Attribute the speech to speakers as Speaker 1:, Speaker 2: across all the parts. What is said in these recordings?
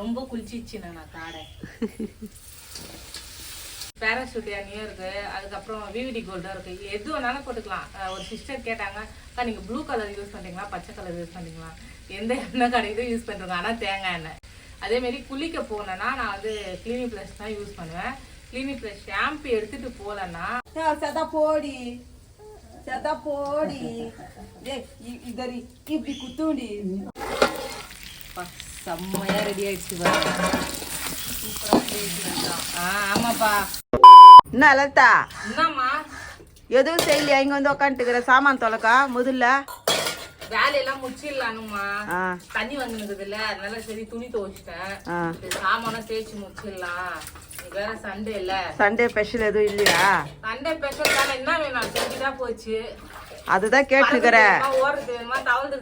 Speaker 1: ரொம்ப குளிச்சிச்சுண்ணா நான் காடை. பேராஷூட் எண்ணெயும் இருக்கு. அதுக்கப்புறம் விவிடி கோல்டும் இருக்கு. எது வேணாலும் போட்டுக்கலாம். ஒரு சிஸ்டர் கேட்டாங்க அக்கா நீங்க ப்ளூ கலர் யூஸ் பண்றீங்களா? பச்சை கலர் யூஸ் பண்றீங்களா? எந்த எண்ணெய் கிடைக்குதோ யூஸ் பண்றோம் ஆனா தேங்காய் எண்ணெய் அதே மாதிரி குளிக்க போனேன்னா நான் வந்து கிளினிக் ப்ளஸ் தான் யூஸ் பண்ணுவேன். கிளினிக் ப்ளஸ் ஷாம்பு எடுத்துட்டு போகலன்னா
Speaker 2: செதா போடி. செதா போடி. இதரி இப்படி குத்துண்டி
Speaker 1: செம்மையா ரெடி ஆயிடுச்சு ஆ ஆமாப்பா.
Speaker 2: என்ன லலிதா
Speaker 1: என்னம்மா?
Speaker 2: எதுவும் செய்யலையா? இங்க வந்து உக்காந்துக்கிற சாமான் தொலைக்கா முதல்ல?
Speaker 1: வேலையெல்லாம் முடிச்சிடலானுமா தண்ணி வந்துருக்குது இல்ல அதனால சரி துணி துவைச்சிட்டேன். சாமானும் தேய்ச்சி முடிச்சிடலாம். வேற சண்டே இல்ல.
Speaker 2: சண்டே ஸ்பெஷல் எதுவும் இல்லையா?
Speaker 1: சண்டே ஸ்பெஷல் தானே என்ன வேணும்? செஞ்சுதான் போச்சு.
Speaker 2: அதுதான்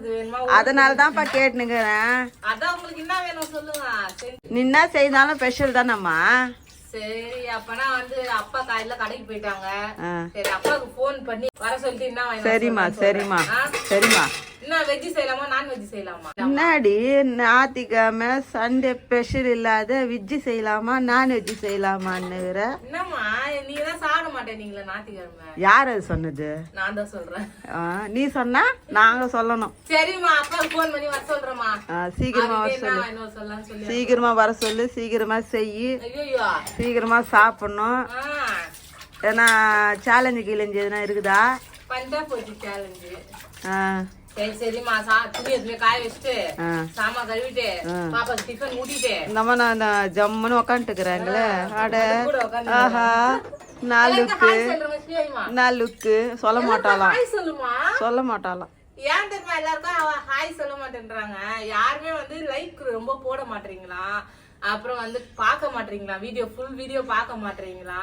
Speaker 1: வேணுமா
Speaker 2: அதனால தான்ப்பா கேட்டுனுக்குறேன்.
Speaker 1: அதான் உங்களுக்கு என்ன வேணும் சொல்லுங்க. செஞ்சு-
Speaker 2: நீ என்ன செய்தாலும் ஸ்பெஷல் தானம்மா?
Speaker 1: சரி அப்பனா வந்து அப்பா காலையில கடைக்கு போயிட்டாங்க. சரி அப்பாவுக்கு ஃபோன் பண்ணி வர சொல்லிட்டு என்ன
Speaker 2: சரிம்மா சரிம்மா? சரிம்மா. முன்னாடி ஞாத்திக்கிழமை சண்டே ஸ்பெஷல் இல்லாத வெஜ்ஜு செய்யலாமா
Speaker 1: மாட்டேனீங்களா ஞாயிற்றுக்கிழமை
Speaker 2: யார் அது சொன்னது?
Speaker 1: நான் தான் சொல்றேன்.
Speaker 2: நீ சொன்னா நாங்க சொல்லணும்.
Speaker 1: சரிம்மா அப்பாவுக்கு ஃபோன் பண்ணி வர சொல்றேம்மா.
Speaker 2: சீக்கிரமா வர சொல்லு. சீக்கிரமா வர சொல்லு சீக்கிரமா செய்.
Speaker 1: ஐயோ
Speaker 2: சீக்கிரமா சாப்பிடணும். ஏன்னா சேலஞ்சு கீழஞ்சு எதுனா இருக்குதா?
Speaker 1: பண்ணிட்டா போச்சு சேலஞ்சு
Speaker 2: ஆ, மாதிரி நான் ஜம்முன்னு உக்காந்துட்டுக்கிறேங்களே அட ஆஹா நான் லுக்கு நான் லுக்கு சொல்ல மாட்டாளாம். சொல்ல மாட்டாளாம்.
Speaker 1: ஏன் தெரியுமா எல்லாருக்கும் அவ ஹாய் சொல்ல மாட்டேன்றாங்க. யாருமே வந்து லைக் ரொம்ப போட மாட்டீங்களா? அப்புறம் வந்து பார்க்க மாட்டீங்களா? வீடியோ ஃபுல் வீடியோ பார்க்க மாட்டீங்களா?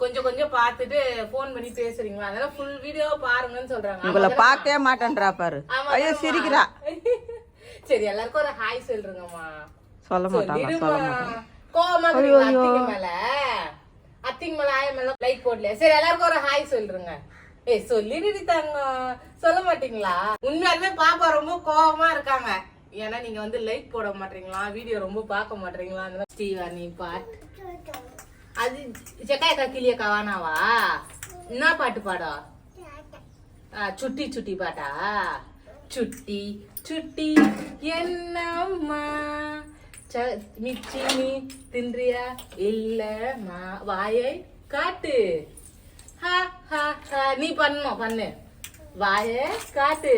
Speaker 1: கொஞ்சம் கொஞ்சம் பார்த்துட்டு ஃபோன் பண்ணி பேசுறீங்களா? அதெல்லாம் ஃபுல் வீடியோ பாருங்கன்னு சொல்றாங்க.
Speaker 2: உங்களை பார்க்கவே மாட்டேன்றா பாரு. ஐயோ. சிரிக்கிறா.
Speaker 1: சரி எல்லாருக்கும் ஒரு ஹாய் சொல்றேங்கம்மா
Speaker 2: சொல்ல
Speaker 1: சொல்லிடுமா
Speaker 2: சொல்ல மாட்டாளா
Speaker 1: கோவமா அத்திங்க மேல? அத்திங்க மேல ஆய மேல லைக் போடல சரி எல்லாருக்கும் ஒரு ஹாய் சொல்றேங்க ஏய் சொல்லிடுடி தங்கம். சொல்ல மாட்டீங்களா? உண்மையாலுமே பாப்பா ரொம்ப கோவமா இருக்காங்க. ஏன்னா நீங்க வந்து லைக் போட மாட்டீங்களா? வீடியோ ரொம்ப பார்க்க மாட்டீங்களா? ஸ்ரீவாணி பாட் அது ஜக்காயக்கா கிளிய கவானாவா? என்ன பாட்டு பாடா? ஆ, சுட்டி சுட்டி பாட்டா? சுட்டி சுட்டி என்னம்மா? ச- மிச்சி நீ தின்றியா? இல்லம்மா. வாயை காட்டு. ஹா ஹா ஹா. நீ பண்ணணும் பண்ணு. வாயை காட்டு.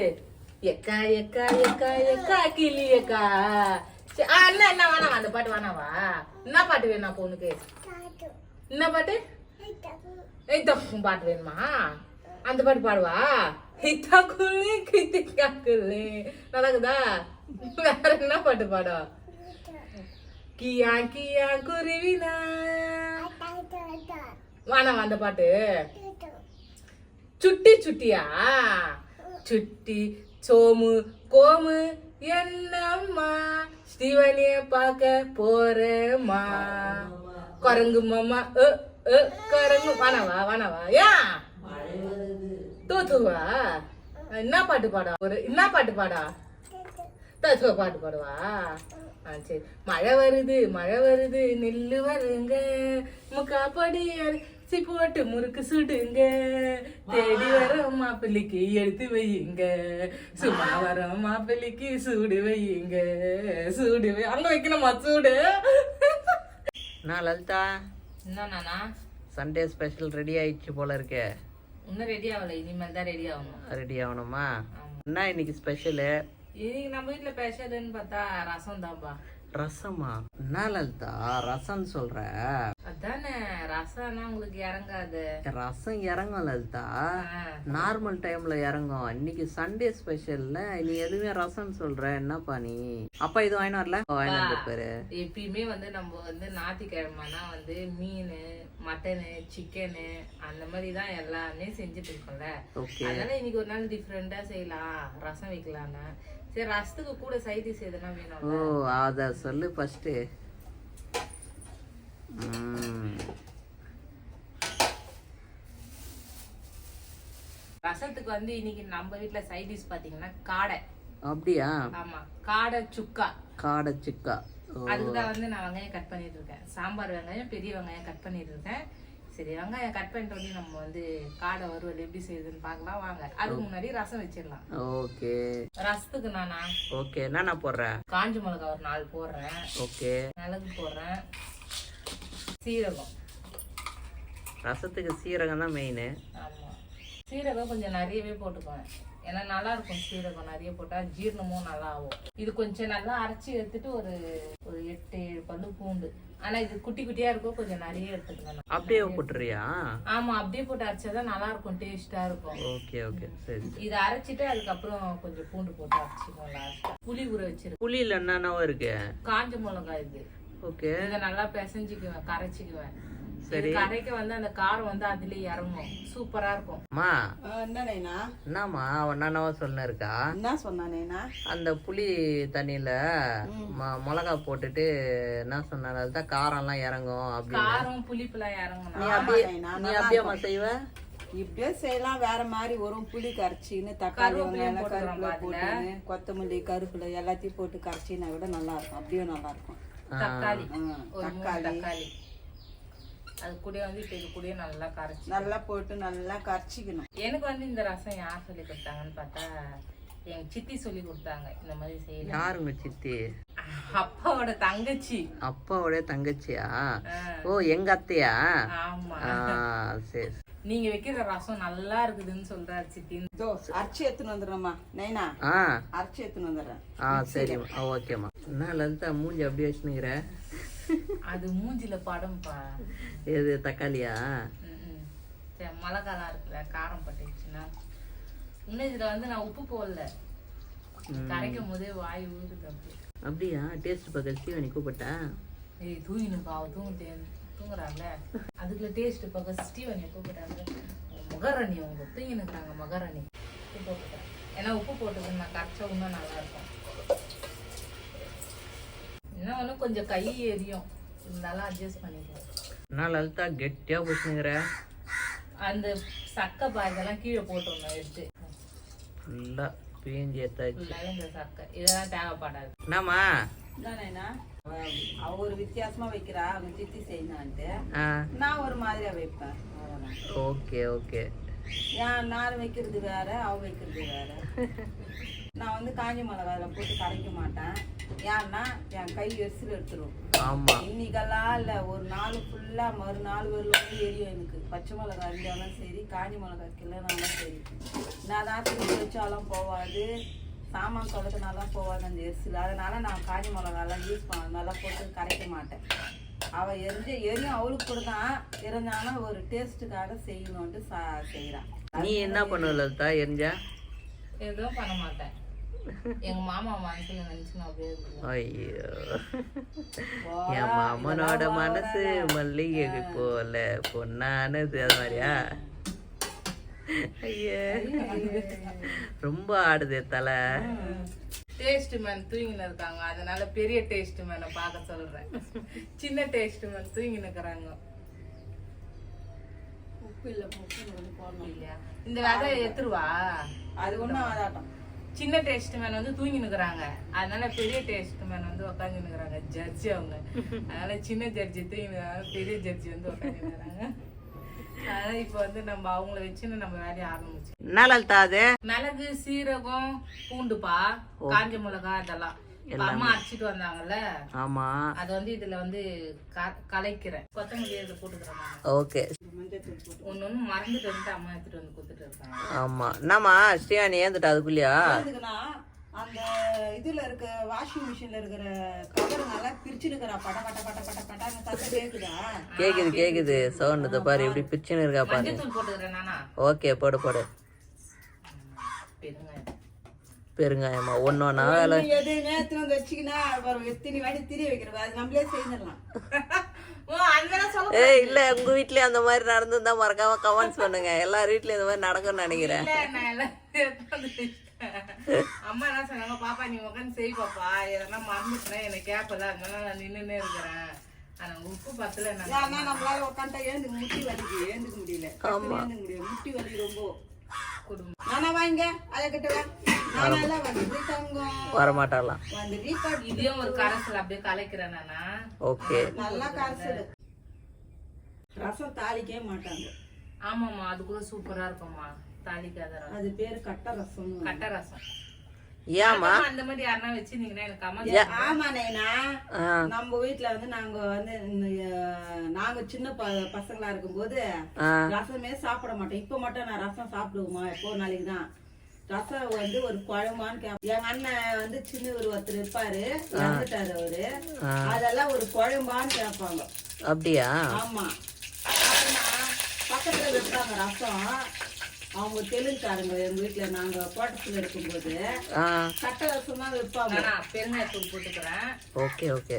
Speaker 1: எக்கா எக்கா எக்கா எக்கா கிளியக்கா. ஆ, என்ன என்ன வேணாம் அந்த பாட்டு வேணாவா என்ன பாட்டு வேணும் பொண்ணுக்கு என்ன பாட்டு? ஏய் தப்பு பாட்டு வேணுமா? அந்த பாட்டு பாடுவா? ஹித்தா குள்ளி கித்திக்கா குள்ளி நடக்குதா வேற என்ன பாட்டு பாடும் கியா கியா குருவினா. வேணாம் அந்த பாட்டு. சுட்டி சுட்டியா? சுட்டி சோமு கோமு என்னம்மா? ஸ்ரீவனிய பார்க்க போறேம்மா. குரங்கு மாமா குரங்கு. வானவா வானவா ஏன் தூத்துவா என்ன பாட்டு பாடா? ஒரு என்ன பாட்டு பாடா? தத்துவ பாட்டு பாடுவா. ஆ சரி. மழை வருது மழை வருது. நெல்லு வருங்க. முக்காப்படி அரிசி போட்டு முறுக்கு சுடுங்க. தேடி வர மாப்பிள்ளைக்கு எடுத்து வையுங்க. சும்மா வர மாப்பிள்ளைக்கு சூடு வையுங்க. சூடு வை அங்க வைக்கணுமா? சூடு.
Speaker 2: நான் லலிதா.
Speaker 1: என்னண்ணா
Speaker 2: சண்டே ஸ்பெஷல் ரெடி ஆயிடுச்சு போல இருக்கே.
Speaker 1: இன்னும் ரெடி ஆகல. இனிமேல் தான் ரெடி ஆகணும்.
Speaker 2: ரெடி ஆகணுமா? என்ன இன்னைக்கு ஸ்பெஷலு
Speaker 1: இன்னைக்கு நம்ம வீட்டுல ஸ்பெஷல்னு பார்த்தா ரசம் தான்பா
Speaker 2: ரசமா? என்ன லலிதா ரசம் சொல்ற.
Speaker 1: அதானே ரசம்னா உங்களுக்கு இறங்காது.
Speaker 2: ரசம் இறங்கும் லலிதா. நார்மல் டைம்ல இறங்கும். இன்னைக்கு சண்டே ஸ்பெஷல்ல நீ எதுவுமே ரசம் சொல்ற என்னப்பா நீ? அப்பா இது வாங்கிட்டு வரல? வந்துருப்பாரு.
Speaker 1: எப்பயுமே வந்து நம்ம வந்து ஞாயிற்றுக்கிழமைனா வந்து மீன் மட்டனு சிக்கனு அந்த மாதிரி தான் எல்லாமே செஞ்சுட்டு இருக்கோம்ல. அதனால இன்னைக்கு ஒரு நாள் டிஃப்ரெண்டா செய்யலாம் ரசம் வைக்கலாம்னு. சரி ரசத்துக்கு கூட சைட் டிஷ் எதுனா வேணும்
Speaker 2: ஓ அத சொல்லு ஃபர்ஸ்ட்
Speaker 1: ரசத்துக்கு வந்து இன்னைக்கு நம்ம வீட்ல சைட் டிஷ் பாத்தீங்கன்னா காடை.
Speaker 2: அப்படியா?
Speaker 1: ஆமா காடை சுக்கா.
Speaker 2: காடை சிக்கா.
Speaker 1: அதுக்கு தான் வந்து நான் வெங்காயம் கட் பண்ணிட்டு இருக்கேன் சாம்பார் வெங்காயம் பெரிய வெங்காயம் கட் பண்ணிட்டு இருக்கேன் சரி வெங்காயம் கட் பண்ணிட்டு வந்து நம்ம வந்து காடை வறுவல் எப்படி செய்யுதுன்னு பார்க்கலாம். வாங்க அதுக்கு முன்னாடி ரசம் வச்சிடலாம்.
Speaker 2: ஓகே.
Speaker 1: ரசத்துக்கு நானா?
Speaker 2: ஓகே என்னண்ணா போடுற?
Speaker 1: காஞ்ச மிளகா ஒரு நாலு போடுறேன்.
Speaker 2: ஓகே.
Speaker 1: மிளகு போடுறேன். சீரகம்.
Speaker 2: ரசத்துக்கு சீரகம் தான் மெயின்
Speaker 1: ஆமா. சீரகம் கொஞ்சம் நிறையவே போட்டுக்குவேன் ஏன்னா நல்லா இருக்கும் சீரகம் நிறைய போட்டா ஜீரணமும் நல்லா ஆகும் இது கொஞ்சம் நல்லா அரைச்சி எடுத்துட்டு ஒரு ஒரு எட்டு ஏழு பல்லு பூண்டு. ஆனா இது குட்டி குட்டியா இருக்கும் கொஞ்சம் நிறைய எடுத்துக்கணும்
Speaker 2: அப்படியே போட்டுறியா
Speaker 1: ஆமா அப்படியே போட்டு அரைச்சாதான் நல்லா இருக்கும் டேஸ்டா இருக்கும்.
Speaker 2: Okay okay. சரி
Speaker 1: இதை அரைச்சிட்டு அதுக்கப்புறம் கொஞ்சம் பூண்டு போட்டு அரைச்சிக்கணும் லாஸ்டா புளி ஊற வச்சிருக்கேன்.
Speaker 2: புளியில் என்னென்னவோ இருக்கு?
Speaker 1: காஞ்ச மிளகாய் இது.
Speaker 2: ஓகே.
Speaker 1: இதை நல்லா பிசைஞ்சுக்குவேன் கரைச்சிக்குவேன்
Speaker 2: சரி.
Speaker 1: கரைக்க வந்து அந்த காரம் வந்து அதுலயே இறங்கும். சூப்பரா இருக்கும்.
Speaker 2: அம்மா
Speaker 3: என்னண்ணா
Speaker 2: என்னம்மா அவன் என்னென்னவோ சொல்ல இருக்கா
Speaker 3: என்ன சொன்னானேண்ணா
Speaker 2: அந்த புளி தண்ணியில ம- மிளகா போட்டுட்டு என்ன சொன்னாரு? அதுதான் காரம்லாம் இறங்கும் அப்படின்னு.
Speaker 1: காரம் புளிப்புலாம் இறங்கணும்
Speaker 2: நீ அப்படியே நீ அப்படியே செய்வ?
Speaker 3: இப்படியே செய்யலாம். வேற மாதிரி வரும் புளி கரைச்சின்னு தக்காளி கருவேப்பிலை போட்டுன்னு கொத்தமல்லி கருவேப்பிலை எல்லாத்தையும் போட்டு கரைச்சினா விட நல்லா இருக்கும். அப்படியே நல்லா இருக்கும்.
Speaker 1: தக்காளி. ஒரு மூணு
Speaker 3: தக்காளி.
Speaker 1: அது கூட வந்து இப்ப இது கூட நல்லா கரைச்சி
Speaker 3: நல்லா போட்டு நல்லா கரைச்சிக்கணும்.
Speaker 1: எனக்கு வந்து இந்த ரசம் யார் சொல்லி கொடுத்தாங்கன்னு பார்த்தா எங்க சித்தி சொல்லி கொடுத்தாங்க இந்த மாதிரி செய்யலாம்
Speaker 2: யாருங்க சித்தி?
Speaker 1: அப்பாவோட தங்கச்சி.
Speaker 2: அப்பாவோட தங்கச்சியா? ஓ எங்க அத்தையா?
Speaker 1: ஆமா.
Speaker 2: ஆ, சரி.
Speaker 1: நீங்க வைக்கிற ரசம் நல்லா இருக்குதுன்னு சொல்றாரு சித்தி.
Speaker 3: இதோ அரைச்சி எடுத்துன்னு வந்துடுறேம்மா. நைனா
Speaker 2: ஆ.
Speaker 3: அரைச்சி எடுத்துன்னு வந்துடுறேன்.
Speaker 2: ஆ சரிம்மா ஓகேம்மா என்ன லலிதா மூஞ்சி அப்படியே வச்சுனுங்கிற
Speaker 1: அது மூஞ்சில படம்பா
Speaker 2: எது தக்காளியா?
Speaker 1: ம்ம். சரி மிளகாலாம் இருக்குல்ல காரம் பட்டுச்சுன்னா இன்னும் இதுல வந்து நான் உப்பு போடல. கரைக்கும் போதே வாய் ஊறுது அப்படி
Speaker 2: அப்படியா? டேஸ்ட் பார்க்க சீவனி கூப்பிட்டா?
Speaker 1: ஏய் தூங்கினுப்பா அவ தூங்கிட்டே தூங்குறாங்கள அதுக்குள்ள டேஸ்ட் பார்க்க ஸ்டீவன் கூப்பிட்டாங்க. மகரணி அவங்க தூங்கினுக்குறாங்க மகரணி. உப்பு போட்டுட்டேன் ஏன்னா உப்பு போட்டது நான் கரைச்சா இன்னும் நல்லா இருக்கும். இன்னும் ஒன்று கொஞ்சம் கை எரியும். இருந்தாலும் அட்ஜஸ்ட் பண்ணிக்கலாம்
Speaker 2: என்ன லலிதா கெட்டியா பிடிச்சுனுங்கிற
Speaker 1: அந்த சக்கை பாய்தெல்லாம் கீழே போட்டுருந்தோம் எடுத்து.
Speaker 2: பிழிஞ்சி
Speaker 1: ஃபுல்லாக இந்த சக்கை. இதெல்லாம் தேவைப்படாது.
Speaker 2: என்னம்மா?
Speaker 3: அவ ஒரு வித்தியாசமா வைக்கிறா. அவங்க சித்தி செய்யணான்ட்டு நான் ஒரு மாதிரியா வைப்பேன்.
Speaker 2: Okay okay.
Speaker 3: ஏன் நான் வைக்கிறது வேற அவ வைக்கிறது வேற? நான் வந்து காஞ்சி மிளகாயில போட்டு கரைக்க மாட்டேன். ஏன்னா என் கை எரிசல் எடுத்துரும். இன்னைக்கெல்லாம் இல்ல. ஒரு நாள் ஃபுல்லா மறுநாள் வரல வந்து எரியும் எனக்கு. பச்சை மிளகாய் இருந்தாலும் சரி காஞ்சி மிளகாய் கிள்ளனாலும் சரி. நான் தான் திருப்பி வச்சாலும் போவாது. சாமான் தொடக்கினாலும் போவாது அந்த எரிசல் அதனால நான் காஞ்சி மிளகாலாம் யூஸ் பண்ண நல்லா போட்டு கரைக்க மாட்டேன். அவ எரிஞ்ச எரியும் அவளுக்கு கூட தான். இருந்தாலும் ஒரு டேஸ்ட்டுக்காக செய்யணும்ட்டு சா செய்கிறான்
Speaker 2: நீ என்ன பண்ணுவ லலிதா எரிஞ்சா?
Speaker 1: எதுவும் பண்ண மாட்டேன். எங்க மாமா மனசுல அப்படியே.
Speaker 2: ஐயோ. என் மாமனோட மனசு மல்லிகை போல பொன்னானது அது மாதிரியா? ஐயே. ரொம்ப ஆடுதே தலை.
Speaker 1: டேஸ்ட் மேன் தூங்கின்னு இருக்காங்க. அதனால பெரிய டேஸ்ட் மேனை பார்க்க சொல்றேன். சின்ன டேஸ்ட் மேன் தூங்கின்னு இருக்கிறாங்க. இந்த விதை எடுத்துருவா?
Speaker 3: அது ஆதாட்டம்
Speaker 1: சின்ன டேஸ்ட் மேன் வந்து தூங்கி நிக்கிறாங்க அதனால பெரிய டேஸ்ட் மேன் வந்து உட்காந்து நிக்கிறாங்க ஜட்ஜி அவங்க. அதனால சின்ன ஜட்ஜி தூங்கி பெரிய ஜட்ஜி வந்து உட்காந்து நிக்கிறாங்க அதனால இப்ப வந்து நம்ம அவங்கள வச்சுன்னு நம்ம வேலையை ஆரம்பிச்சு.
Speaker 2: என்ன லலிதா அது?
Speaker 1: மிளகு சீரகம் பூண்டுப்பா காஞ்ச மிளகா அதெல்லாம். இப்ப அம்மா அரைச்சிட்டு வந்தாங்கல்ல?
Speaker 2: ஆமா.
Speaker 1: அது வந்து இதுல வந்து க- கலைக்கிறேன். கொத்தமல்லி இதை போட்டுக்கிறேன்
Speaker 2: ஓகே.
Speaker 1: ஒன்னு மறந்துட்டு வந்து அம்மா எடுத்துட்டு வந்து கொடுத்துட்டு இருக்காங்க.
Speaker 2: ஆமா. என்னம்மா? ஸ்ரீயானி ஏந்துட்டா அதுக்குள்ளயா?
Speaker 3: எதுக்குன்னா அந்த இதுல இருக்க வாஷிங் மிஷின்ல இருக்கிற கவருனால பிரிச்சுனுக்குறா பட பட பட பட பட்டாங்க சத்தம் கேக்குதா?
Speaker 2: கேக்குது கேக்குது. சவுண்ட் பாரு எப்படி பிச்சுன்னு இருக்கா பாரு. ஓகே போடு போடு.
Speaker 1: பெருங்காயம்.
Speaker 2: பெருங்காயமா? ஒன்னு ஒன்னா வேலை.
Speaker 3: எது நேரத்துல வந்து வச்சுக்கினா அப்புறம் எத்தனை வாட்டி திரிய வைக்கிறவா? அது நம்மளே செய்திடலாம்.
Speaker 2: ஏய் இல்ல உங்க வீட்லயும் அந்த மாதிரி நடந்திருந்தா மறக்காம கமெண்ட்ஸ் பண்ணுங்க. எல்லார் வீட்லயும் இந்த மாதிரி நடக்கும்னு நினைக்கிறேன்.
Speaker 1: அம்மா என்ன சொன்னாங்க பாப்பா நீ உட்காந்து செய் பாப்பா. எதனா மறந்துச்சுன்னா என்னை கேப்பல. அதனால நான் நின்னுன்னே இருக்கிறேன். ஆனா உப்பு பத்தல
Speaker 3: ஏன்னா நம்மளால உட்காந்துட்டா ஏந்துக்க முட்டி வலிக்கு? ஏந்துக்க முடியல. டக்குனு ஏந்துக்க முடியும் முட்டி வலி ரொம்ப.
Speaker 1: குடும்பம்.
Speaker 3: நானா வாங்க அதை கிட்ட வா. நானெல்லாம் வந்து தங்கம்
Speaker 2: வரமாட்டாலாம்
Speaker 1: இதையும் ஒரு கரசுல அப்படியே கலைக்கிறேன் நானா?
Speaker 2: ஓகே.
Speaker 3: நல்லா காசு ரசம் தாளிக்கவே மாட்டாங்க.
Speaker 1: ஆமாம்மா அது கூட சூப்பரா இருக்கும்மா. தாளிக்காத ரசம்
Speaker 3: அது பேரு கட்ட ரசம்
Speaker 1: கட்ட ரசம்
Speaker 2: ஏமா
Speaker 1: அந்த மாதிரி யாருன்னா வச்சிருந்தீங்கன்னா எனக்கு
Speaker 3: ஆமா நைனா நம்ம வீட்ல வந்து நாங்க வந்து நாங்க சின்ன ப- பசங்களா இருக்கும்போது ரசமே சாப்பிட மாட்டேன் இப்ப மட்டும் நான் ரசம் சாப்பிடுவோமா? எப்போ ஒரு நாளைக்கு தான் ரசம் வந்து ஒரு குழம்பான்னு கேப்ப எங்க அண்ணன் வந்து சின்னவர் ஒருத்தர் இருப்பாரு. இறந்துட்டாரு அவரு. அதெல்லாம் ஒரு குழம்பான்னு கேட்பாங்க.
Speaker 2: அப்படியா?
Speaker 3: ஆமா. பக்கத்துல வைப்பாங்க ரசம் அவங்க தெலுங்குக்காரங்க எங்க வீட்டுல நாங்க கோட்டத்துல இருக்கும்போது கட்ட வைப்பாங்க
Speaker 1: நானா பெருங்காயத்தூள் போட்டுக்கிறேன்.
Speaker 2: Okay okay.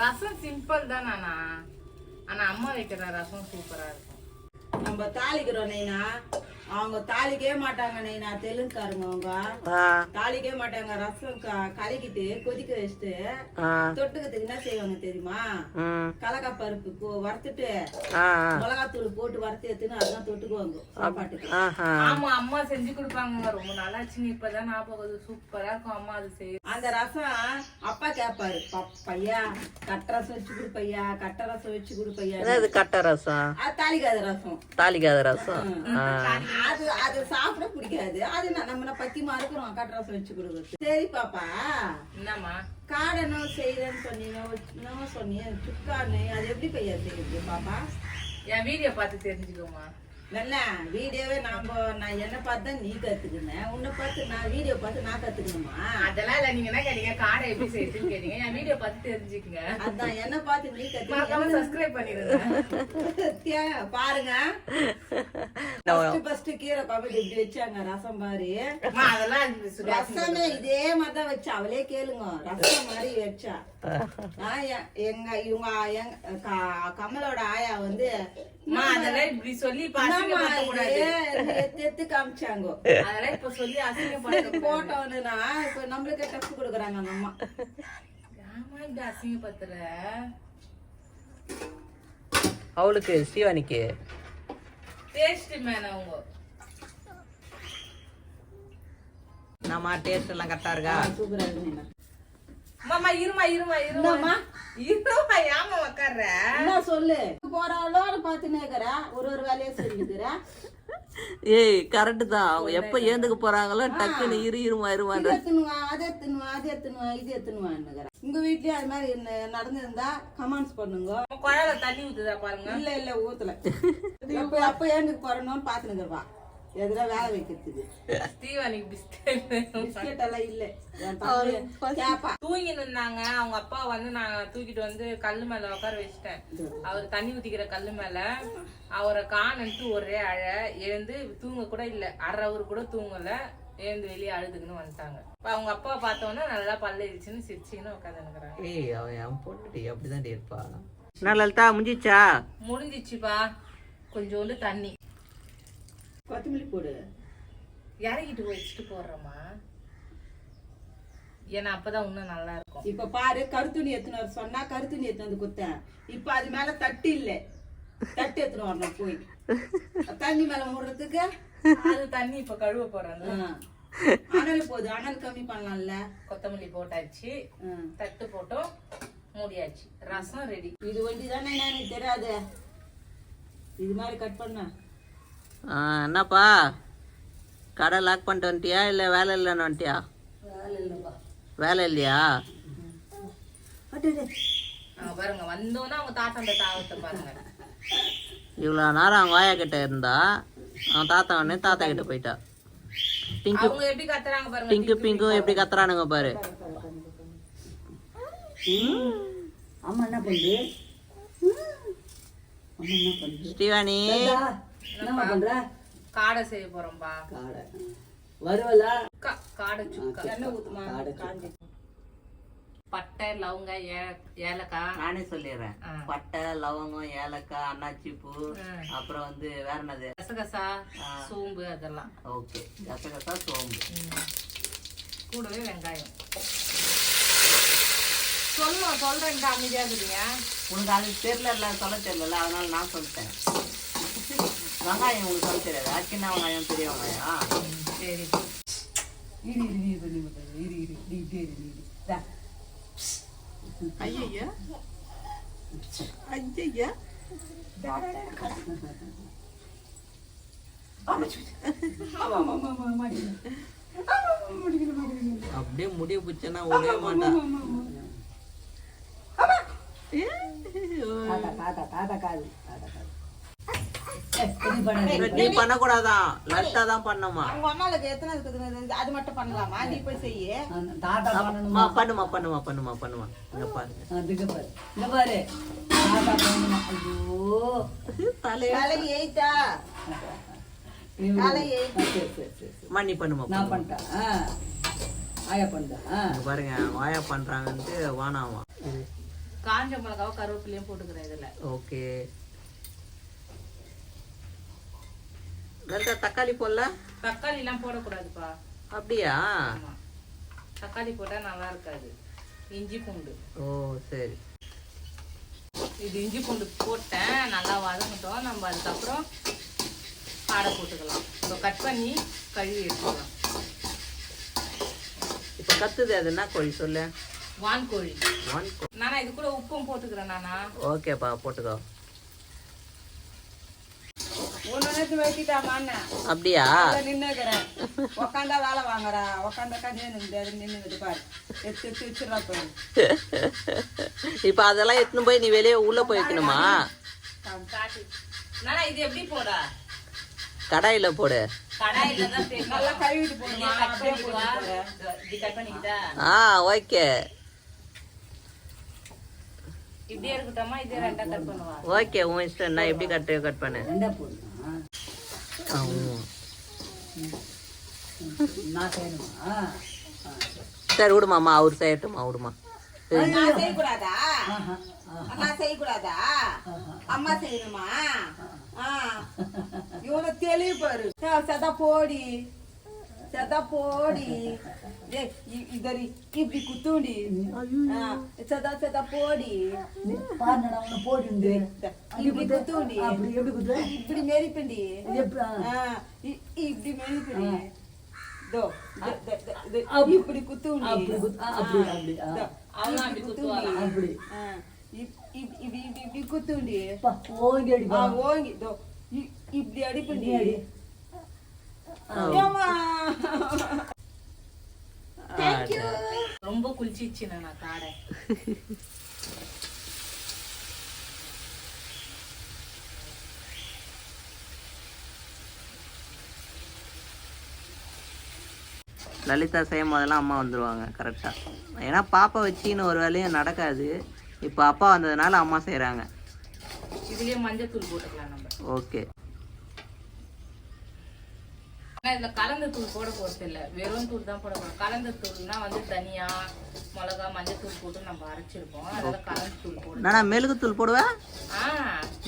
Speaker 1: ரசம் சிம்பிள் தான் நானா ஆனா அம்மா வைக்கிற ரசம் சூப்பரா இருக்கும்.
Speaker 3: நம்ம தாளிக்கிறோம் நைனா. அவங்க தாளிக்கவே மாட்டாங்க நைனா தெலுங்குக்காரங்க அவங்க. தாளிக்கவே மாட்டாங்க ரசம் க- கலக்கிட்டு கொதிக்க வச்சுட்டு தொட்டுக்கிறதுக்கு என்ன செய்வாங்க தெரியுமா?
Speaker 2: ம்.
Speaker 3: கலக்கா பருப்பு வறுத்துட்டு மிளகாத்தூள் போட்டு வறுத்து எடுத்துன்னு அதெல்லாம் தொட்டுக்குவாங்க சாப்பாட்டுக்கு.
Speaker 1: ஆமா அம்மா செஞ்சு கொடுப்பாங்க ரொம்ப நாளாச்சுங்க இப்பதான் ஞாபகம். சூப்பரா இருக்கும் அம்மா அது செய்ய.
Speaker 3: அந்த ரசம் அப்பா கேட்பாரு "ப- பையா கட்ட ரசம் வச்சு கொடு பையா கட்ட ரசம் வச்சு கொடு பையா.
Speaker 2: என்னது கட்ட ரசம்?
Speaker 3: அது தாளிக்காத ரசம்.
Speaker 2: தாளிக்காத ரசம். ஆ.
Speaker 3: அது அது சாப்பிட பிடிக்காது. அது நான் நம்ம பத்தியமா இருக்கிறோம் கட்ட ரசம் வச்சு கொடுக்குறது. சரி பாப்பா.
Speaker 1: என்னம்மா?
Speaker 3: காடனும் செய்யறேன்னு சொன்னீங்க சொன்னீங்க சுக்கான்னு அது எப்படி பையா செய்யுது பாப்பா?
Speaker 1: என் வீடியோ பார்த்து தெரிஞ்சுக்கோமா
Speaker 3: நல்ல வீடியோவே நாம நான் என்ன பார்த்து தான் நீ கத்துக்கினேன் உன்னை பார்த்து நான் வீடியோ பார்த்து நான் கத்துக்கணுமா?
Speaker 1: அதெல்லாம் இல்ல நீங்க என்ன கேட்டீங்க. காடை எப்படி செய்யுதுன்னு கேட்டீங்க. என் வீடியோ பார்த்து தெரிஞ்சுக்கங்க.
Speaker 3: அதான் என்ன பார்த்து நீ
Speaker 1: மறக்காம
Speaker 3: கத்துக்க
Speaker 1: சப்ஸ்கிரைப் பண்ணிடுங்க.
Speaker 3: பாருங்க. ஃபர்ஸ்ட் ஃபர்ஸ்ட் கீரை குழம்பு இப்படி வச்சாங்க ரசம் மாதிரி.
Speaker 1: அதெல்லாம்
Speaker 3: ரசமே இதே மாதிரி தான் வச்சா. அவளே கேளுங்க. ரசம் மாதிரி வச்சா. எங்க இவங்க கமலோட ஆயா வந்து
Speaker 1: அதெல்லாம் இப்படி சொல்லி இப்ப
Speaker 3: காமிச்சாங்க.
Speaker 1: அதெல்லாம் இப்ப சொல்லி அசிங்கப்படுத்த கூடாது.
Speaker 3: போட்டோன்னா இப்ப நம்மளுக்கே டஃப் கொடுக்குறாங்க அந்த அம்மா.
Speaker 1: ஆமா இப்படி அசிங்கப்படுத்துற
Speaker 2: அவளுக்கு ஸ்ரீவாணிக்கு.
Speaker 1: டேஸ்ட் மேன் அவங்க.
Speaker 2: நம்ம டேஸ்ட் எல்லாம் கரெக்டா இருக்கா?
Speaker 3: சூப்பரா இருக்கு
Speaker 1: மாமா இருமா இருமா இருமா இருமா ஏமா உக்காடுற
Speaker 3: என்ன சொல்லு. போறாளோன்னு பார்த்துனே இருக்கிறா ஒரு ஒரு வேலையை செஞ்சுக்கிறா
Speaker 2: ஏய் கரெக்ட் தான். அவங்க எப்ப ஏந்துக்க போறாங்களோ டக்குன்னு இரு இருமா இருமான்ற
Speaker 3: இது எத்துனுவா அதை எத்துனுவா அது எத்துனுவா இது எத்துனுவான்னுக்கிறா உங்க வீட்லயும் அது மாதிரி என்ன- நடந்திருந்தா கமெண்ட்ஸ் பண்ணுங்க.
Speaker 1: குழால தண்ணி ஊத்துதா பாருங்க.
Speaker 3: இல்ல இல்ல ஊத்தல. எப்ப எப்ப ஏந்துக்கு போறணும்னு பாத்துனுக்கிறவா எதுனா வேலை வைக்கிறதுக்கு.
Speaker 1: ஸ்டீவனுக்கு பிஸ்கட்
Speaker 3: பிஸ்கெட் எல்லாம் இல்ல. என் தம்பி கேப்பா.
Speaker 1: தூங்கி நின்னாங்க அவங்க அப்பா வந்து நான் தூக்கிட்டு வந்து கல்லு மேல உட்கார வச்சுட்டேன். அவர் தண்ணி ஊத்திக்கிற கல்லு மேல. அவரை காணன்ட்டு ஒரே அழ. எழுந்து தூங்க கூட இல்ல. அரை அவர் கூட தூங்கல. எழுந்து வெளியே அழுதுக்குன்னு வந்துட்டாங்க. இப்ப அவங்க அப்பா பார்த்தோன்னே நல்லா பல்லடிச்சுன்னு சிரிச்சுன்னு உட்காந்துருக்குறாங்க
Speaker 2: ஏய் அவன் என் பொண்ணுடி. அப்படிதான் இருப்பா. என்ன லலிதா முடிஞ்சிச்சா?
Speaker 1: முடிஞ்சிச்சுப்பா. கொஞ்சோண்டு தண்ணி.
Speaker 3: கொத்தமல்லி போடு.
Speaker 1: இறக்கிட்டு போய் வச்சுட்டு போடுறோமா ஏன்னா அப்பதான் இன்னும் நல்லா இருக்கும்
Speaker 3: இப்ப பாரு கருத்துணி எத்தனை வர சொன்னா கருத்துணி எத்தனை வந்து குத்தேன். இப்ப அது மேல தட்டு இல்ல. தட்டு எத்தனை வரணும் போய். தண்ணி மேல மூடுறதுக்கு?
Speaker 1: அது தண்ணி இப்ப கழுவ போறாங்க.
Speaker 3: அனல் போகுது அனல் கம்மி பண்ணலாம்ல.
Speaker 1: கொத்தமல்லி போட்டாச்சு. தட்டு போட்டோம் மூடியாச்சு. ரசம் ரெடி
Speaker 3: இது வண்டி தானே எனக்கு தெரியாது. இது மாதிரி கட் பண்ண.
Speaker 2: என்னப்பா? கடை லாக் பண்ணிட்டு வந்துட்டியா? இல்லை வேலை இல்லைன்னு வந்துட்டியா?
Speaker 3: வேலை
Speaker 2: இல்லையா?
Speaker 1: அங்க பாருங்க வந்தோன்னா அவங்க தாத்தாண்ட தாவத்தை பாருங்க.
Speaker 2: இவ்வளோ நேரம் அவங்க ஆயா கிட்ட இருந்தா அவன் தாத்தா உடனே தாத்தா கிட்ட போயிட்டா. பிங்கு
Speaker 1: அவங்க எப்படி கத்துறாங்க பாருங்க
Speaker 2: பிங்கு பிங்கு எப்படி கத்துறானுங்க பாரு.
Speaker 3: அம்மா என்ன பண்ணுது?
Speaker 2: ஸ்ரீவாணி.
Speaker 3: என்ன பண்ற?
Speaker 1: காடை செய்ய போறோம்பா.
Speaker 3: காடை. வருவலா?
Speaker 1: காடை சுக்கா.
Speaker 3: என்ன ஊத்துமா? காஞ்சி.
Speaker 1: பட்டை லவங்க ஏ- ஏலக்காய்.
Speaker 2: நானே சொல்லிடுறேன். பட்டை லவங்கம் ஏலக்காய் அன்னாச்சி பூ. அப்புறம் வந்து வேற என்னது?
Speaker 1: கசகசா சோம்பு அதெல்லாம்.
Speaker 2: ஓகே. கசகசா சோம்பு.
Speaker 1: கூடவே வெங்காயம். சொல்லணும் சொல்றேன்ட்டு அமைதியா இருக்கிறீங்க
Speaker 2: உனக்கு அது தெரியல சொல்ல தெரியல அதனால நான் சொல்லிட்டேன். வெங்காயம் உங்களுக்கு சொல்ல தெரியாதா. சின்ன வெங்காயம் பெரிய வெங்காயம்?
Speaker 1: சரி.
Speaker 3: இரு இரு நீ பண்ணி மாட்டேன் இரு இரு நீ இரு நீ.
Speaker 2: ஐயா ஐயா. அப்படியே முடிய பிடிச்சனா ஒரே மாட்டான்
Speaker 3: தாத்தா, தாத்தா, தாத்தா காது, தாத்தா.
Speaker 2: நீ பண்ணக்கூடாதான் லட்டா தான் பண்ணமா?
Speaker 3: உங்க அம்மாளுக்கு எத்தனை இருக்குது? அது மட்டும் பண்ணலாமா? நீ போய் செய்ய.
Speaker 4: தாத்தா
Speaker 2: அம்மா, பண்ணுமா பண்ணுமா பண்ணுமா பண்ணுமா. இங்க பாருங்க.
Speaker 4: அதுக்கு பாரு. இங்க பாரு. தாத்தா பண்ணணுமா? ஐயோ.
Speaker 2: தலையா
Speaker 3: தலை தலை
Speaker 4: சரி சரி.
Speaker 2: அம்மா, நீ பண்ணுமா
Speaker 4: நான்
Speaker 2: பண்ணுமா.
Speaker 4: பண்ணிட்டேன். ஆயா.
Speaker 2: இங்க பாருங்க வாயா பண்றாங்கன்ட்டு வானாவா
Speaker 1: காஞ்ச மிளகாவும் கருவேப்பிலையும் போட்டுக்கிறேன் இதுல.
Speaker 2: ஓகே. லலிதா தக்காளி போடல?
Speaker 1: தக்காளி எல்லாம் போடக்கூடாதுப்பா.
Speaker 2: அப்படியா?
Speaker 1: தக்காளி போட்டா நல்லா இருக்காது. இஞ்சி பூண்டு.
Speaker 2: ஓ சரி.
Speaker 1: இது இஞ்சி பூண்டு போட்டேன். நல்லா வதங்கட்டும். நம்ம அதுக்கப்புறம் காடை போட்டுக்கலாம். இப்போ கட் பண்ணி கழுவி எடுத்துக்கலாம்.
Speaker 2: இப்ப கத்துது அது என்ன கோழி? சொல்லு.
Speaker 1: வான் கோழி
Speaker 2: ஒன்
Speaker 1: நானா இது கூட உப்பும் போட்டுக்கிறேன் நானா.
Speaker 2: ஓகேப்பா போட்டுக்கோ. அப்படியா?
Speaker 3: நின்னுக்கிறேன் உக்காந்தா வேலை வாங்குறா உக்காந்தாக்கா நின்று பாரு எடுத்து எடுத்து வச்சிடறா போய்
Speaker 2: இப்ப அதெல்லாம் எடுத்துன்னு போய் நீ வெளியே உள்ள போய் வைக்கணுமா?
Speaker 1: காட்டு நானா இது எப்படி போடா
Speaker 2: கடாயில போடு ஆ ஓகே ஓகே உன் இஷ்டம் நான் எப்படி கட் கட் பண்ணு
Speaker 4: ரெண்டா போடணும்
Speaker 2: ஆ, ம்.
Speaker 4: நான் செய்யணுமா ஆ. ஆ.
Speaker 2: சரி விடுமாம்மா அவர் செய்யட்டுமா விடுமா.
Speaker 3: நான் செய்யக்கூடாதா. நான் செய்யக்கூடாதா? அம்மா செய்யணுமா? ஆ. இவ்வளவு தெளிவு பாரு. சதா போடி. சதா போடி இதரி இப்படி குத்துண்டி சதா சதா போடி
Speaker 4: பாருடா.
Speaker 3: இப்படி குத்துண்டி
Speaker 4: அப்படி எப்படி குத்து?
Speaker 3: இப்படி மெரிப்பண்டி இப்படி மெரிப்பண்டி இப்படி குத்துண்டி
Speaker 4: அப்படி அப்படி, அப்படி,
Speaker 3: இப்படி இப்படி குத்துண்டி
Speaker 4: ஓங்கி அடி.
Speaker 3: ஓங்கி இப்படி அடிப்பண்டி?
Speaker 1: ரொம்ப குளிச்சிச்சு நான் காடை.
Speaker 2: லலிதா செய்யும் போதெல்லாம் அம்மா வந்துருவாங்க கரெக்டா ஏன்னா பாப்பா வச்சின்னு ஒரு வேலையும் நடக்காது. இப்போ அப்பா வந்ததுனால அம்மா செய்றாங்க.
Speaker 1: இதுலயே மஞ்சள் தூள் போட்டுக்கலாம் நம்ம.
Speaker 2: ஓகே
Speaker 1: இதுல கலந்த தூள் போட போறது இல்ல. வெறும் தூள் தான் போட போறோம். கலந்த தூள்னா வந்து தனியா மிளகா மஞ்சள் தூள் போட்டு நம்ம அரைச்சிருப்போம். அதனால கலந்த தூள் போடு
Speaker 2: நானா மெழுகுத்தூள் போடுவேன்
Speaker 1: ஆ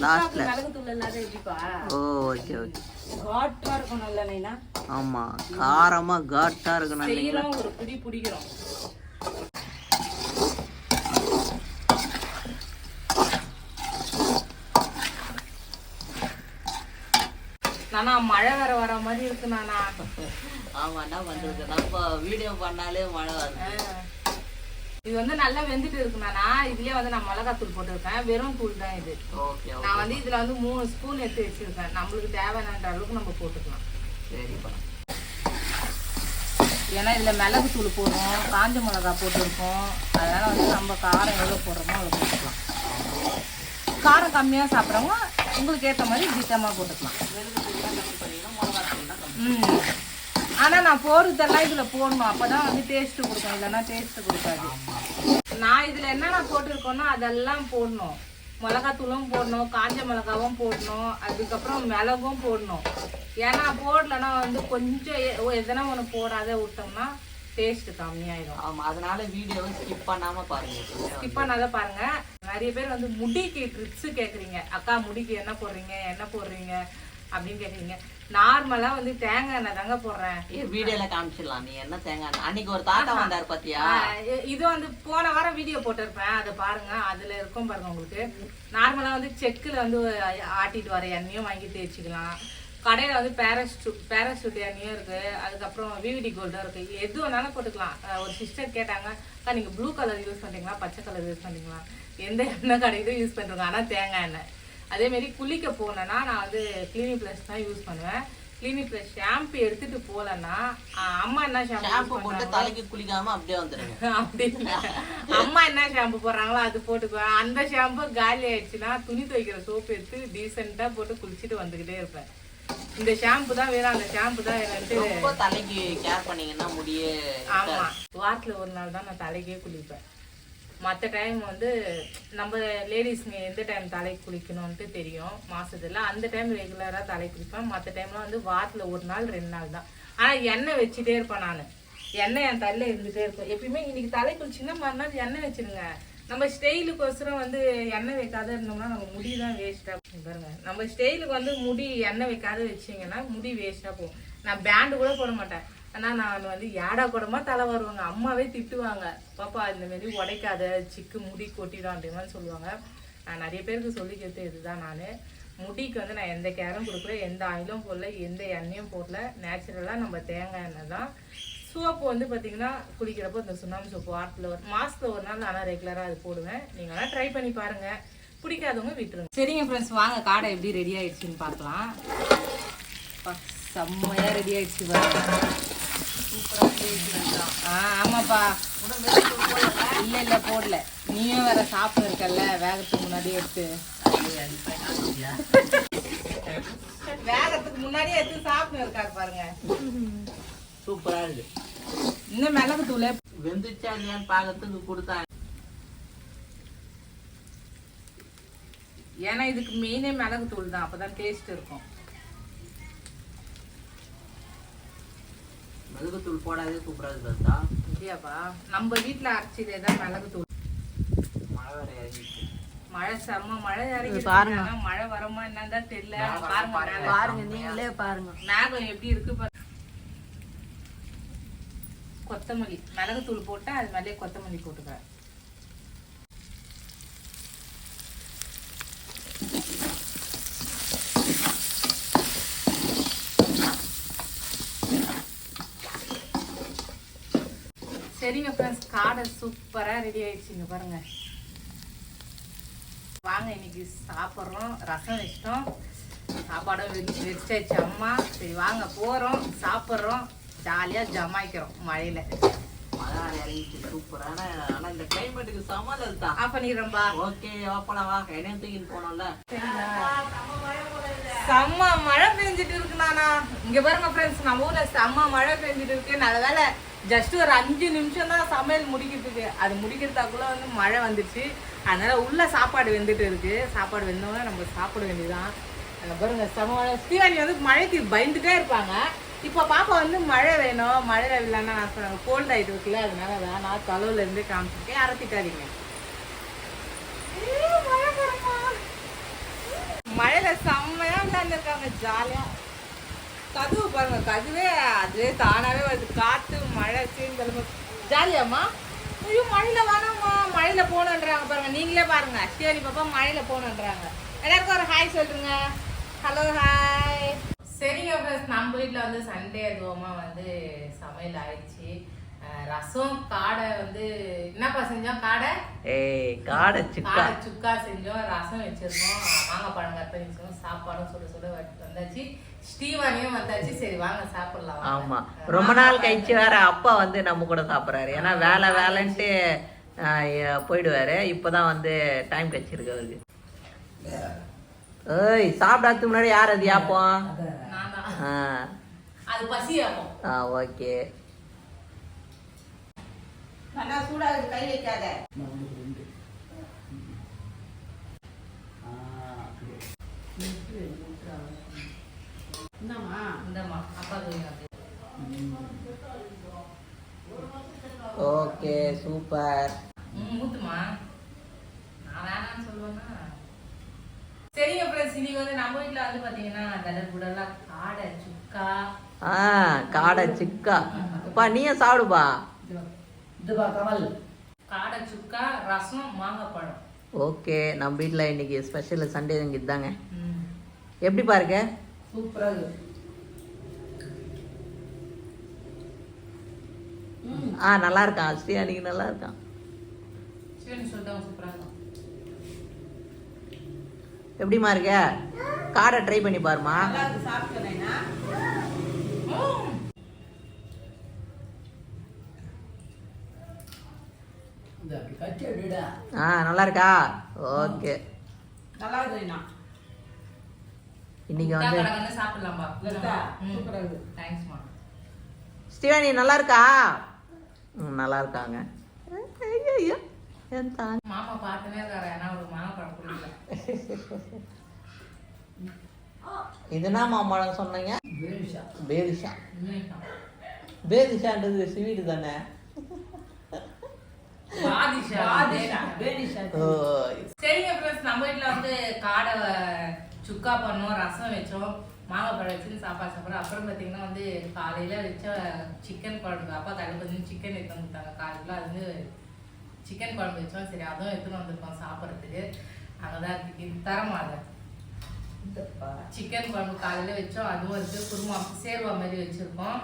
Speaker 2: Lastல.
Speaker 1: மிளகு தூள் இல்லாத எப்படிப்பா
Speaker 2: ஓ ஓகே ஓகே
Speaker 3: காட்டா இருக்கும் நல்ல நைனா?
Speaker 2: ஆமா காரமா காட்டா இருக்கணும் இல்லைங்களா?
Speaker 1: செய்யறோம் ஒரு பிடி பிடிக்கிறோம். நானா மழை வேற வர மாதிரி இருக்கு நானா.
Speaker 2: ஆமா என்ன பண்றது நம்ம வீடியோ பண்ணாலே மழை வருது.
Speaker 1: இது வந்து நல்லா வெந்துட்டு இருக்கு நானா. இதுலயே வந்து நான் மிளகாய் தூள் போட்டிருக்கேன். வெறும் தூள் தான் இது. நான் வந்து இதுல வந்து மூணு ஸ்பூன் எடுத்து வச்சிருக்கேன். நம்மளுக்கு தேவையான அளவுக்கு நம்ம போட்டுக்கலாம்.
Speaker 2: சரிப்பா.
Speaker 1: ஏன்னா இதுல மிளகு தூள் போடுறோம். காஞ்ச மிளகாய் போட்டிருக்கோம். அதனால வந்து நம்ம காரம் எவ்வளவு போடுறோமோ அவ்வளவு போட்டுக்கலாம். காரம் கம்மியா சாப்பிட்றவங்க உங்களுக்கு ஏத்த மாதிரி திட்டமா போட்டுக்கலாம். ம். ஆனா நான் போடுறதெல்லாம் இதுல போடணும். அப்பதான் வந்து டேஸ்ட் கொடுக்கும். இல்லைன்னா டேஸ்ட் கொடுக்காது. நான் இதுல என்னென்ன போட்டிருக்கேனோ அதெல்லாம் போடணும். மிளகாத்தூளும் போடணும். காஞ்ச மிளகாவும் போடணும். அதுக்கப்புறம் மிளகும் போடணும். ஏன்னா போடலன்னா வந்து கொஞ்சம் எதனா ஒன்று போடாத விட்டோம்னா டேஸ்ட் கம்மியாயிடும்.
Speaker 2: ஆமா அதனால வீடியோவை ஸ்கிப் பண்ணாம பாருங்க.
Speaker 1: ஸ்கிப் பண்ணாத பாருங்க. நிறைய பேர் வந்து முடிக்கு ட்ரிப்ஸ் கேக்குறீங்க. அக்கா முடிக்கு என்ன போடுறீங்க? என்ன போடுறீங்க? அப்படின்னு கேக்குறீங்க. நார்மலா வந்து தேங்காய் எண்ணெய் தாங்க போடுறேன்.
Speaker 2: வீடியோல காமிச்சிடலாம். நீ என்ன தேங்காய் எண்ணெய். அன்னைக்கு ஒரு தாத்தா வந்தாரு பாத்தியா?
Speaker 1: இது வந்து போன வாரம் வீடியோ போட்டிருப்பேன். அதை பாருங்க. அதுல இருக்கும் பாருங்க உங்களுக்கு. நார்மலா வந்து செக்குல வந்து ஆட்டிட்டு வர எண்ணெயும் வாங்கி தேய்ச்சிக்கலாம். கடையில வந்து பேராசூட் பேராசூட் எண்ணெயும் இருக்கு. அதுக்கப்புறம் விவிடி கோல்டும் இருக்கு. எது வேணாலும் போட்டுக்கலாம். ஒரு சிஸ்டர் கேட்டாங்க அக்கா நீங்க ப்ளூ கலர் யூஸ் பண்றீங்களா? பச்சை கலர் யூஸ் பண்றீங்களா? எந்த எண்ணெய் கிடைக்குதோ யூஸ் பண்றோங்க ஆனா தேங்காய் எண்ணெய். அதே மாதிரி குளிக்க போனேன்னா நான் வந்து கிளினிக் ப்ளஸ் தான் யூஸ் பண்ணுவேன். கிளினிக் ப்ளஸ் ஷாம்பு எடுத்துட்டு போகலன்னா அம்மா என்ன ஷாம்பு
Speaker 2: போட்டு தலைக்கு குளிக்காம அப்படியே
Speaker 1: அப்படி இல்ல. அம்மா என்ன ஷாம்பு போடுறாங்களோ அது போட்டுக்குவேன் அந்த ஷாம்பு காலி ஆயிடுச்சுன்னா துணி துவைக்கிற சோப்பு எடுத்து டீசெண்டா போட்டு குளிச்சுட்டு வந்துகிட்டே இருப்பேன். இந்த ஷாம்பு தான் வேணும் அந்த ஷாம்பு தான்
Speaker 2: ரொம்ப தலைக்கு கேர் பண்ணீங்கன்னா முடியே
Speaker 1: ஆமா. வாரத்துல ஒரு நாள் தான் நான் தலைக்கே குளிப்பேன். மற்ற டைம் வந்து நம்ம லேடிஸ் எந்த டைம் தலைக்கு குளிக்கணும்ட்டு தெரியும் மாதத்தில் அந்த டைம் ரெகுலராக தலை குளிப்பேன். மற்ற டைம்லாம் வந்து வாரத்தில் ஒரு நாள் ரெண்டு நாள் தான். ஆனால் எண்ணெய் வச்சுட்டே இருப்பேன் நான். எண்ணெய் என் தலையில் இருந்துகிட்டே இருக்கும். எப்பயுமே இன்னைக்கு தலை குளிச்சுன்னா மறுநாள் எண்ணெய் வச்சுருங்க. நம்ம ஸ்டைலுக்கோசரம் வந்து எண்ணெய் வைக்காத இருந்தோம்னா நம்ம முடி தான் வேஸ்ட்டாக பாருங்க. நம்ம ஸ்டைலுக்கு வந்து முடி எண்ணெய் வைக்காத வச்சிங்கன்னா முடி வேஸ்ட்டாக போகும். நான் பேண்டு கூட போட மாட்டேன். ஆனால் நான் வந்து ஏடா கூடமா தலை வருவாங்க. அம்மாவே திட்டுவாங்க. பாப்பா இந்தமாரி உடைக்காத. சிக்கு முடி கொட்டிடும் அப்படின்ற மாதிரி சொல்லுவாங்க. நான் நிறைய பேருக்கு சொல்லிக்கிறது இதுதான் நான். முடிக்கு வந்து நான் எந்த கேரும் கொடுக்கல எந்த ஆயிலும் போடல எந்த எண்ணெயும் போடல. நேச்சுரலாக நம்ம தேங்காய் எண்ணெய் தான். சோப்பு வந்து பார்த்தீங்கன்னா குளிக்கிறப்போ இந்த சுண்ணாம்பு சோப்பு வாரத்தில் ஒரு மாதத்தில் ஒரு நாள் ஆனால் ரெகுலராக அது போடுவேன். நீங்கள் வேணால் ட்ரை பண்ணி பாருங்கள் பிடிக்காதவங்க விட்டுருங்க. சரிங்க ஃப்ரெண்ட்ஸ் வாங்க. காடை எப்படி ரெடி ஆயிடுச்சுன்னு பார்க்கலாம். செம்மையாக ரெடி ஆயிடுச்சு பாருங்க. ஆ ஆமாப்பா. இல்ல இல்ல போடல. நீயும் வேற சாப்பிட்டு இருக்கல்ல வேகத்துக்கு முன்னாடி எடுத்து. வேகத்துக்கு முன்னாடியே எடுத்து சாப்பிட்டு இருக்காரு பாருங்க.
Speaker 2: சூப்பரா இருக்கு.
Speaker 1: இன்னும் மிளகு தூளே.
Speaker 2: வெந்துச்சா இல்லையான்னு பாக்கிறதுக்கு கொடுத்தாங்க.
Speaker 1: ஏன்னா இதுக்கு மெயினே மிளகு தூள் தான். அப்பதான் டேஸ்ட் இருக்கும்.
Speaker 2: மிளகுத்தூள் போடாதே சூப்பரா இருக்கு தாத்தா.
Speaker 1: இல்லையாப்பா நம்ம வீட்ல அரைச்சதே தான் மிளகு தூள்
Speaker 2: மழை வேற இறங்கிச்சு
Speaker 1: மழை செம்ம மழை இறங்கி
Speaker 3: பாருங்க.
Speaker 1: மழை வருமா என்னன்னு தான் தெரியல. பாருங்க.
Speaker 3: பாருங்க. நீங்களே பாருங்க.
Speaker 1: மேகம் எப்படி இருக்கு பாரு. கொத்தமல்லி. மிளகு தூள் போட்டா அது மேலே கொத்தமல்லி போட்டுக்க. சரிங்க ஃப்ரெண்ட்ஸ் காடை சூப்பரா ரெடி ஆயிடுச்சுங்க பாருங்க. வாங்க இன்னைக்கு சாப்பிட்றோம். ரசம் வச்சிட்டோம். சாப்பாடும் வெச்சு வச்சாச்சு அம்மா. சரி வாங்க போறோம். சாப்பிட்றோம். ஜாலியா ஜமாய்க்கிறோம் மழையில.
Speaker 2: சூப்பரான ஆனா இந்த கிளைமேட்டுக்கு சமாளம் தான்
Speaker 1: ஆஃப் பண்ணிடுறோம்பா
Speaker 2: ஓகே ஓப்பனா வா என்னையும் தூக்கிட்டு போனோம்ல
Speaker 1: செம்ம மழை பெஞ்சிட்டு இருக்கு நானா இங்க பாருங்க ஃப்ரெண்ட்ஸ் நம்ம ஊர்ல செம்ம மழை பெஞ்சிட்டு இருக்கு. நல்ல வேலை ஜஸ்ட் ஒரு அஞ்சு நிமிஷம் தான் சமையல் முடிக்கிறதுக்கு. அது முடிக்கிறதாக்குள்ள வந்து மழை வந்துடுச்சு அதனால் உள்ள சாப்பாடு வெந்துட்டு இருக்கு. சாப்பாடு வெந்தோடனே நம்ம சாப்பிட வேண்டியதுதான். அங்க பாருங்க செம்ம ஸ்ரீவாணி வந்து மழைக்கு பயந்துட்டே இருப்பாங்க. இப்போ பாப்பா வந்து மழை வேணும் மழை இல்லைன்னா நான் சொன்னாங்க கோல்ட் ஆகிட்டு இருக்குல்ல அதனால வேணாம் தொலைவுல இருந்து காமிச்சிருக்கேன். அரைத்திட்டாதீங்க மழையில் செம்மையாக மழையில செம்மையா விளையாண்டுருக்காங்க ஜாலியாக கதவு பாருங்க கதவே அதுவே தானாவே வருது. காத்து மழை சேர்ந்து ஜாலியாம்மா? ஐயோ மழையில வேணாம்மா மழையில போகணுன்றாங்க பாருங்க. நீங்களே பாருங்க. சரி பாப்பா மழையில போகணுன்றாங்க எல்லாருக்கும் ஒரு ஹாய் சொல்லுங்க. ஹலோ ஹாய் சரிங்க ஃப்ரெண்ட்ஸ் நம்ம வீட்டில் வந்து சண்டே அதுவுமா வந்து சமையல் ஆயிடுச்சு. ரசம் காடை வந்து என்னப்பா செஞ்சோம்? காடை?
Speaker 2: ஏய் காடை சிக்கா.
Speaker 1: காடை சுக்கா செஞ்சோம். ரசம் வச்சிருக்கோம் பழம் கற்பனை வச்சிருக்கோம் சாப்பாடும் சுட சுட வந்தாச்சு. ஸ்ரீவாணியும் வந்தாச்சு. சரி வாங்க சாப்பிடலாம் வாங்க.
Speaker 2: ஆமா. ரொம்ப நாள் கழிச்சு வேற அப்பா வந்து நம்ம கூட சாப்பிடுறாரு. ஏன்னா வேலை வேலைன்ட்டு போயிடுவாரு. இப்பதான் வந்து டைம் கிடைச்சிருக்கு அவருக்கு. ஏய் சாப்பிடாததுக்கு முன்னாடி யார் அது யாப்போம்
Speaker 1: அது பசி ஆகும்
Speaker 2: ஆ ஓகே.
Speaker 3: நல்லா சூடா இருக்கு கை வைக்காத என்னம்மா
Speaker 1: இந்தம்மா அப்பா வேணும்
Speaker 2: ஓகே சூப்பர்.
Speaker 1: ம் ஊத்துமா நான் வேணாம்னு சொல்லுவேன்னா சரிங்க ஃப்ரெண்ட்ஸ் இன்னைக்கு வந்து நம்ம வீட்ல வந்து பாத்தீங்கன்னா கடல் புடலா காடை சுக்கா.
Speaker 2: ஆ காடை சிக்கா. அப்பா நீயே சாப்பிடுப்பா.
Speaker 4: இதுவா கமல்.
Speaker 1: காடை சுக்கா ரசம் மாங்காய் பழம்
Speaker 2: ஓகே நம்ம வீட்டில் இன்னைக்கு ஸ்பெஷல் சண்டே இங்கே இதாங்க.
Speaker 1: ம்.
Speaker 2: எப்படி பாருங்க
Speaker 4: சூப்பரா இருக்கு.
Speaker 2: ஆ நல்லா இருக்கான் ஸ்ரீ அன்னைக்கு நல்லா இருக்கான். எப்படிமா இருக்க? காடை ட்ரை பண்ணி பாருமா ஆ நல்லா இருக்கா ஓகே.
Speaker 3: நல்லா இருக்குண்ணா
Speaker 2: இன்னைக்கு வந்து.
Speaker 1: தேங்க்ஸ்மா
Speaker 2: ஸ்ரீவாணி நல்லா இருக்கா. நல்லா இருக்காங்க ஐயோ, ஐயோ என் தாங்க
Speaker 1: மாமா பார்த்துனே இருக்காரு ஏன்னா ஒரு மாங்காய் பழம் பிடிக்கல.
Speaker 2: இதுனா மாம்பழம் சொன்னீங்க?
Speaker 4: பேரிஷா.
Speaker 2: பேதிஷா
Speaker 1: உண்மைதான்.
Speaker 2: பேதிஷான்றது ஸ்வீட்டு தானே?
Speaker 1: சரிங்க நம்ம வீட்டில் வந்து காடை சுக்கா பண்ணோம் ரசம் வச்சோம். பழம் வச்சு சாப்பாடு சாப்பிட்றோம் அப்புறம் பார்த்தீங்கன்னா வந்து காலையில் வச்ச சிக்கன் குழம்பு. அப்பா தலையில் பார்த்தீங்கன்னா சிக்கன் எடுத்து வந்துட்டாங்க. காலையில் அது வந்து சிக்கன் குழம்பு வச்சோம். சரி அதுவும் எடுத்துன்னு வந்திருக்கோம் சாப்பிட்றதுக்கு. அங்கே தான் இருக்கு தரமா அதை? சிக்கன் குழம்பு காலையில் வச்சோம். அதுவும் இருக்கு. குருமா சேர்வா மாதிரி வச்சுருக்கோம்.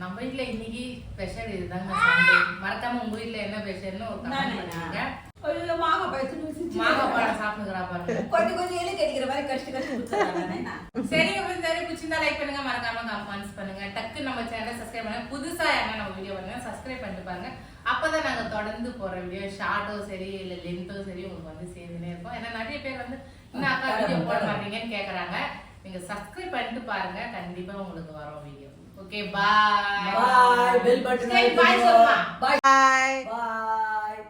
Speaker 1: நம்ம வீட்டில் இன்னைக்கு ஸ்பெஷல் இதுதாங்க. சண்டே மறக்காம உங்க வீட்டில் என்ன ஸ்பெஷல்னு ஒரு கமெண்ட் பண்ணுங்க.
Speaker 3: ஐயோ மாங்காய் பழத்து
Speaker 1: மாங்காய் பழம் சாப்பிட்டுக்கிறா பாருங்க.
Speaker 3: கொஞ்சம் கொஞ்சம் எலி கடிக்கிற மாதிரி கடிச்சு கொடுத்துறாங்க
Speaker 1: சரிங்க ஃப்ரெண்ட்ஸ் சரி பிடிச்சிருந்தா லைக் பண்ணுங்க மறக்காம கமெண்ட்ஸ் பண்ணுங்க. டக்கு நம்ம சேனலை சப்ஸ்கிரைப் பண்ணுங்க புதுசா யாரா நம்ம வீடியோ பண்ணுங்க சப்ஸ்கிரைப் பண்ணிட்டு பாருங்க. அப்பதான் நாங்க தொடர்ந்து போற வீடியோ ஷார்ட்டோ சரி இல்ல லென்த்தோ சரி உங்களுக்கு வந்து சேர்ந்துனே இருக்கும். ஏன்னா நிறைய பேர் வந்து இன்னும் அக்கா வீடியோ போட மாட்டீங்கன்னு கேக்குறாங்க. நீங்க சப்ஸ்கிரைப் பண்ணிட்டு பாருங்க. கண்டிப்பா உங்களுக்கு வரும் video okay bye
Speaker 4: bye bell button bye
Speaker 2: bye
Speaker 4: bye